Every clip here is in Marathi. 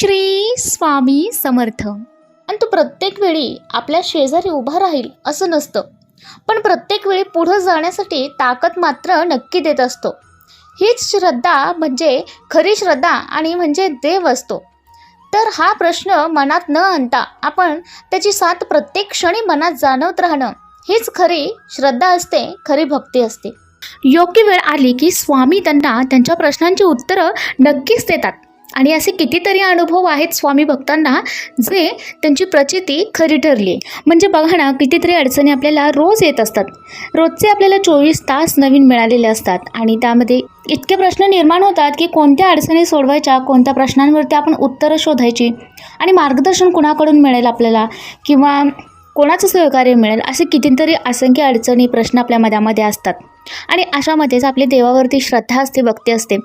श्री स्वामी समर्थ. आणि तो प्रत्येक वेळी आपल्या शेजारी उभा राहील असं नसतं. पण प्रत्येक वेळी पुढं जाण्यासाठी ताकद मात्र नक्की देत असतो. हीच श्रद्धा म्हणजे खरी श्रद्धा आणि म्हणजे देव असतो. तर हा प्रश्न मनात न आणता आपण त्याची साथ प्रत्येक क्षणी मनात जाणवत राहणं हीच खरी श्रद्धा असते खरी भक्ती असते. योग्य वेळ आली की स्वामी त्यांना त्यांच्या प्रश्नांची उत्तरं नक्कीच देतात. आणि असे कितीतरी अनुभव आहेत स्वामी भक्तांना जे त्यांची प्रचिती खरी ठरली. आहे म्हणजे बघा ना कितीतरी अडचणी आपल्याला रोज येत असतात. रोजचे आपल्याला चोवीस तास नवीन मिळालेले असतात आणि त्यामध्ये इतके प्रश्न निर्माण होतात की कोणत्या अडचणी सोडवायच्या कोणत्या प्रश्नांवरती आपण उत्तरं शोधायची आणि मार्गदर्शन कुणाकडून मिळेल आपल्याला? किंवा कोणाचं सहकार्य मिळेल असे कितीतरी असंख्य अडचणी प्रश्न आपल्या मनामध्ये असतात. आणि अशामध्येच आपली देवावरती श्रद्धा असते भक्ती असते.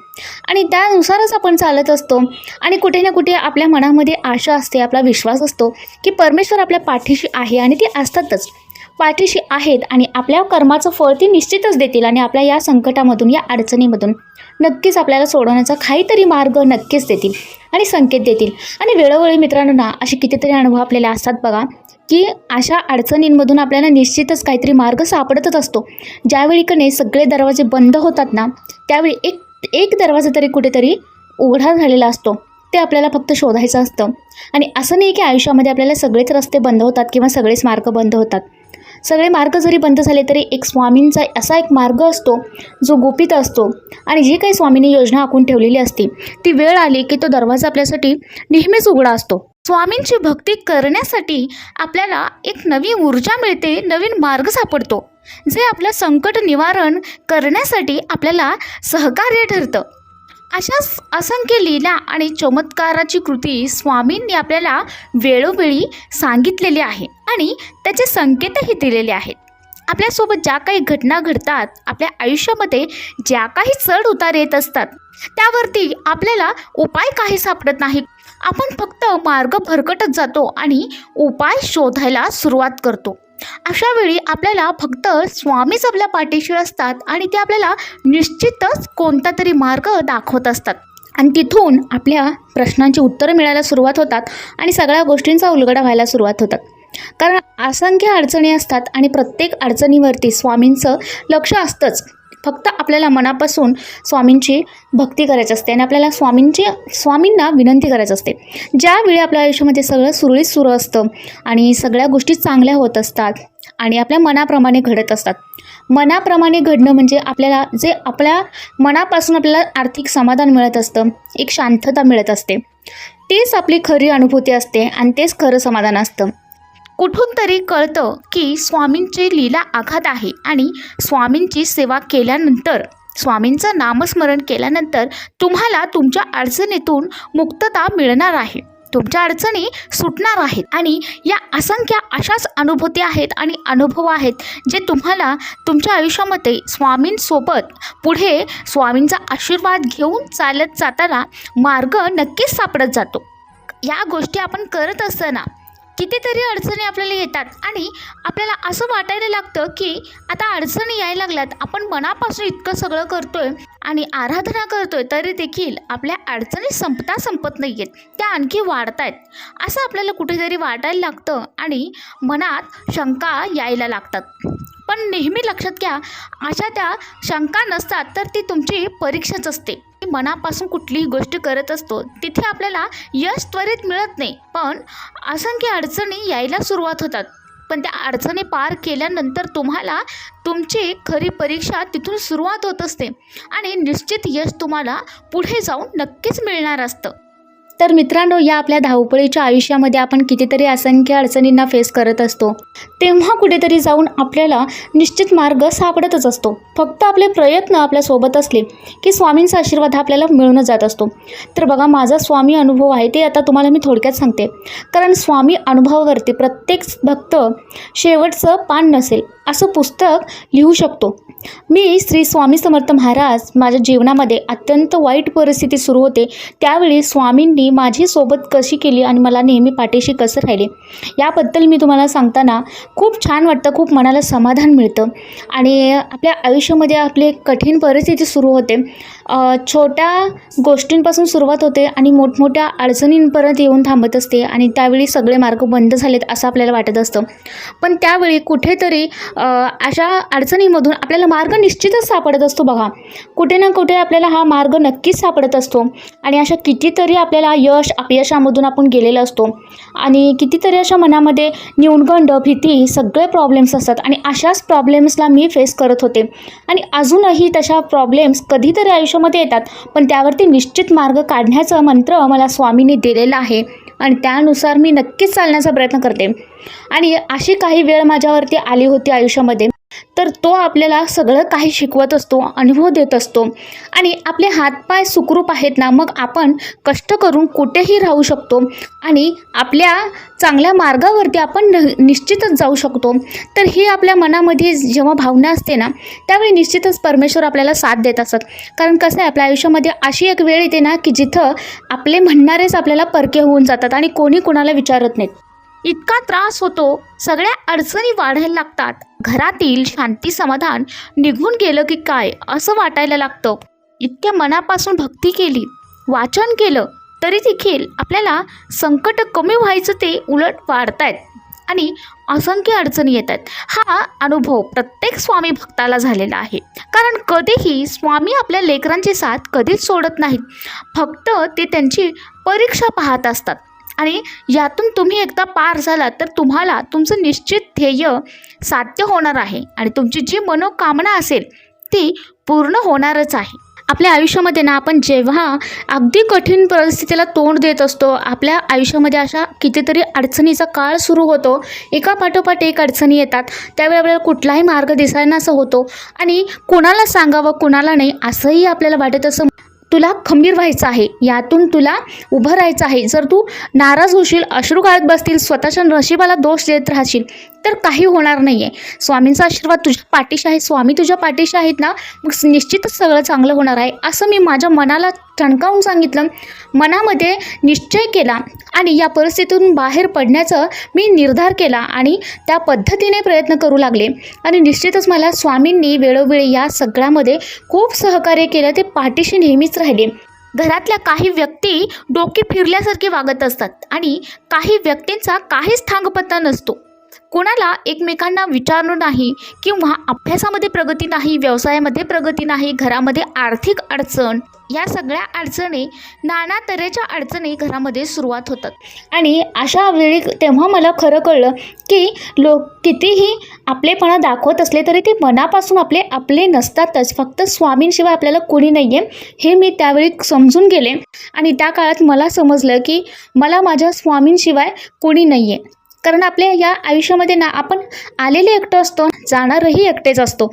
आणि त्यानुसारच आपण चालत असतो. आणि कुठे ना कुठे आपल्या मनामध्ये आशा असते आपला विश्वास असतो की परमेश्वर आपल्या पाठीशी आहे आणि ते असतातच. पाठीशी आहेत आणि आपल्या कर्माचं फळ ती निश्चितच देतील आणि आपल्या या संकटामधून या अडचणीमधून नक्कीच आपल्याला सोडवण्याचा काहीतरी मार्ग नक्कीच देतील आणि संकेत देतील. आणि वेळोवेळी मित्रांनो ना असे कितीतरी अनुभव आपल्याला असतात बघा. की अशा अडचणींमधून आपल्याला निश्चितच काहीतरी मार्ग सापडतच असतो. ज्यावेळी कने सगळे दरवाजे बंद होतात ना त्यावेळी एक एक दरवाजा तरी कुठेतरी उघडा झालेला असतो. ते आपल्याला फक्त शोधायचं असतं. आणि असं नाही की आयुष्यामध्ये आपल्याला सगळेच रस्ते बंद होतात किंवा सगळेच मार्ग बंद होतात. सगळे मार्ग जरी बंद झाले तरी एक स्वामींचा असा एक मार्ग असतो जो गोपित असतो. आणि जी काही स्वामींनी योजना आखून ठेवलेली असते ती वेळ आली की तो दरवाजा आपल्यासाठी नेहमीच उघडा असतो. स्वामींची भक्ती करण्यासाठी आपल्याला एक नवी ऊर्जा मिळते नवीन मार्ग सापडतो. जे आपलं संकट निवारण करण्यासाठी आपल्याला सहकार्य ठरतं. अशाच असंख्य लीला आणि चमत्काराची कृती स्वामींनी आपल्याला वेळोवेळी सांगितलेली आहे आणि त्याचे संकेतही दिलेले आहेत. आपल्यासोबत ज्या काही घटना घडतात आपल्या आयुष्यामध्ये ज्या काही चढ उतार येत असतात त्यावरती आपल्याला उपाय काही सापडत नाही आपण फक्त मार्ग भरकटत जातो आणि उपाय शोधायला सुरुवात करतो. अशा वेळी आपल्याला फक्त स्वामीच आपल्या पाठीशी असतात आणि ते आपल्याला निश्चितच कोणता तरी मार्ग दाखवत असतात. आणि तिथून आपल्या प्रश्नांची उत्तरं मिळायला सुरुवात होतात आणि सगळ्या गोष्टींचा उलगडा व्हायला सुरुवात होतात. कारण असंख्य अडचणी असतात आणि प्रत्येक अडचणीवरती स्वामींचं लक्ष असतंच. फक्त आपल्याला मनापासून स्वामींची भक्ती करायची असते आणि आपल्याला स्वामींची स्वामींना विनंती करायची असते. ज्यावेळी आपल्या आयुष्यामध्ये सगळं सुरळीत सुरू असतं आणि सगळ्या गोष्टी चांगल्या होत असतात आणि आपल्या मनाप्रमाणे घडत असतात. मनाप्रमाणे घडणं म्हणजे आपल्याला जे आपल्या मनापासून आपल्याला आर्थिक समाधान मिळत असतं एक शांतता मिळत असते. तेच आपली खरी अनुभूती असते आणि तेच खरं समाधान असतं. कुठून तरी कळतं की स्वामींची लीला आघात आहे आणि स्वामींची सेवा केल्यानंतर स्वामींचं नामस्मरण केल्यानंतर तुम्हाला तुमच्या अडचणीतून मुक्तता मिळणार आहे. तुमच्या अडचणी सुटणार आहेत आणि या असंख्य अशाच अनुभूती आहेत आणि अनुभव आहेत जे तुम्हाला तुमच्या आयुष्यामध्ये स्वामींसोबत पुढे स्वामींचा आशीर्वाद घेऊन चालत जाताना मार्ग नक्कीच सापडत जातो. या गोष्टी आपण करत असताना कितीतरी अडचणी आपल्याला येतात. आणि आपल्याला असं वाटायला लागतं की आता अडचणी यायला लागल्यात. आपण मनापासून इतकं सगळं करतोय आणि आराधना करतोय तरी देखील आपल्या अडचणी संपता संपत नाही आहेत त्या आणखी वाढत आहेत असं आपल्याला कुठेतरी वाटायला लागतं आणि मनात शंका यायला लागतात. पण नेहमी लक्षात घ्या अशा त्या शंका नसतात तर ती तुमची परीक्षाच असते. मनापासून कुठलीही गोष्ट करत असतो तिथे आपल्याला यश त्वरित मिळत नाही. पण असंख्य अडचणी यायला सुरुवात होतात. पण त्या अडचणी पार केल्यानंतर तुम्हाला तुमची खरी परीक्षा तिथून सुरुवात होत असते. आणि निश्चित यश तुम्हाला पुढे जाऊन नक्कीच मिळणार असतं. तर मित्रांनो या आपल्या धावपळीच्या आयुष्यामध्ये आपण कितीतरी असंख्य अडचणींना फेस करत असतो. तेव्हा कुठेतरी जाऊन आपल्याला निश्चित मार्ग सापडतच असतो. फक्त आपले प्रयत्न आपल्यासोबत असले की स्वामींचा आशीर्वाद आपल्याला मिळूनच जात असतो. तर बघा माझा स्वामी अनुभव आहे ते आता तुम्हाला मी थोडक्यात सांगते. कारण स्वामी अनुभवावरती प्रत्येक भक्त शेवटचं पान नसेल असं पुस्तक लिहू शकतो. मी श्री स्वामी समर्थ महाराज माझ्या जीवनामध्ये अत्यंत वाईट परिस्थिती सुरू होते. त्यावेळी स्वामींनी माझी सोबत कशी केली आणि मला नेहमी पाठीशी कसं राहिले? याबद्दल मी तुम्हाला सांगताना खूप छान वाटतं खूप मनाला समाधान मिळतं. आणि आपल्या आयुष्यामध्ये आपले कठीण परिस्थिती सुरू होते. छोट्या गोष्टींपासून सुरुवात होते आणि मोठमोठ्या अडचणींपर्यंत येऊन थांबत असते आणि त्यावेळी सगळे मार्ग बंद झालेत असं आपल्याला वाटत असतं. पण त्यावेळी कुठेतरी अशा अडचणीमधून आपल्याला मार्ग निश्चितच सापडत असतो बघा. कुठे ना कुठे आपल्याला हा मार्ग नक्कीच सापडत असतो आणि अशा कितीतरी आपल्याला यश अपयशामधून आपण गेलेलो असतो आणि कितीतरी अशा मनामध्ये न्यूनगंड भीती सगळे प्रॉब्लेम्स असतात आणि अशाच प्रॉब्लेम्सला मी फेस करत होते. आणि अजूनही तशा प्रॉब्लेम्स कधीतरी आयुष्यामध्ये येतात. पण त्यावरती निश्चित मार्ग काढण्याचं मंत्र मला स्वामींनी दिलेलं आहे आणि त्यानुसार मी नक्कीच चालण्याचा प्रयत्न करते. आणि अशी काही वेळ माझ्यावरती आली होती आयुष्यामध्ये. तर तो आपल्याला सगळं काही शिकवत असतो अनुभव देत असतो. आणि आपले हातपाय सुखरूप आहेत ना मग आपण कष्ट करून कुठेही राहू शकतो. आणि आपल्या चांगल्या मार्गावरती आपण न निश्चितच जाऊ शकतो. तर ही आपल्या मनामध्ये जेव्हा भावना असते ना त्यावेळी निश्चितच परमेश्वर आपल्याला साथ देत असत. कारण कसं आहे आपल्या आयुष्यामध्ये अशी एक वेळ येते ना की जिथं आपले म्हणणारेच आपल्याला परके होऊन जातात आणि कोणी कोणाला विचारत नाहीत. इतका त्रास होतो सगळ्या अडचणी वाढायला लागतात. घरातील शांती समाधान निघून गेलं की काय असं वाटायला लागतं. इतक्या मनापासून भक्ती केली. वाचन केलं तरी देखील आपल्याला संकट कमी व्हायचं ते उलट वाढतायत आणि असंख्य अडचणी येत आहेत हा अनुभव प्रत्येक स्वामी भक्ताला झालेला आहे. कारण कधीही स्वामी आपल्या लेकरांची साथ कधीच सोडत नाहीत. फक्त ते त्यांची परीक्षा पाहत असतात. आणि यातून तुम्ही एकदा पार झालात तर तुम्हाला तुमचं निश्चित ध्येय साध्य होणार आहे. आणि तुमची जी मनोकामना असेल ती पूर्ण होणारच आहे. आपल्या आयुष्यामध्ये ना आपण जेव्हा अगदी कठीण परिस्थितीला तोंड देत असतो आपल्या आयुष्यामध्ये अशा कितीतरी अडचणीचा काळ सुरू होतो. एका पाठोपाठ एक अडचणी येतात. त्यावेळी आपल्याला कुठलाही मार्ग दिसायला असं होतो. आणि कुणाला सांगावं कुणाला नाही असंही आपल्याला वाटत असं तुला खंबीर व्हायचं आहे. यातून तुला उभं राहायचं आहे. जर तू नाराज होशील अश्रू काढत बसतील स्वतःच्या नशिबाला दोष देत राहशील तर काही होणार नाही आहे स्वामींचा आशीर्वाद तुझ्या पाठीशी आहे. स्वामी तुझ्या पाठीशी आहेत ना मग निश्चितच सगळं चांगलं होणार आहे. असं मी माझ्या मनाला ठणकावून सांगितलं. मनामध्ये निश्चय केला आणि या परिस्थितीतून बाहेर पडण्याचं मी निर्धार केला आणि त्या पद्धतीने प्रयत्न करू लागले. आणि निश्चितच मला स्वामींनी वेळोवेळी या सगळ्यामध्ये खूप सहकार्य केलं ते पाठीशी नेहमीच राहिले. घरातल्या काही व्यक्ती डोके फिरल्यासारखे वागत असतात आणि काही व्यक्तींचा काहीच थांगपत्ता नसतो. कोणाला एकमेकांना विचारणं नाही किंवा अभ्यासामध्ये प्रगती नाही व्यवसायामध्ये प्रगती नाही घरामध्ये आर्थिक अडचण या सगळ्या अडचणी नाना तऱ्हेच्या अडचणी घरामध्ये सुरुवात होतात. आणि अशा वेळी तेव्हा मला खरं कळलं की लोक कितीही आपलेपणा दाखवत असले तरी ते मनापासून आपले आपले नसतातच. फक्त स्वामींशिवाय आपल्याला कोणी नाही आहे हे मी त्यावेळी समजून गेले. आणि त्या काळात मला समजलं की मला माझ्या स्वामींशिवाय कोणी नाही आहे कारण आपल्या या आयुष्यामध्ये ना आपण आलेले एकटं असतो जाणारही एकटेच असतो.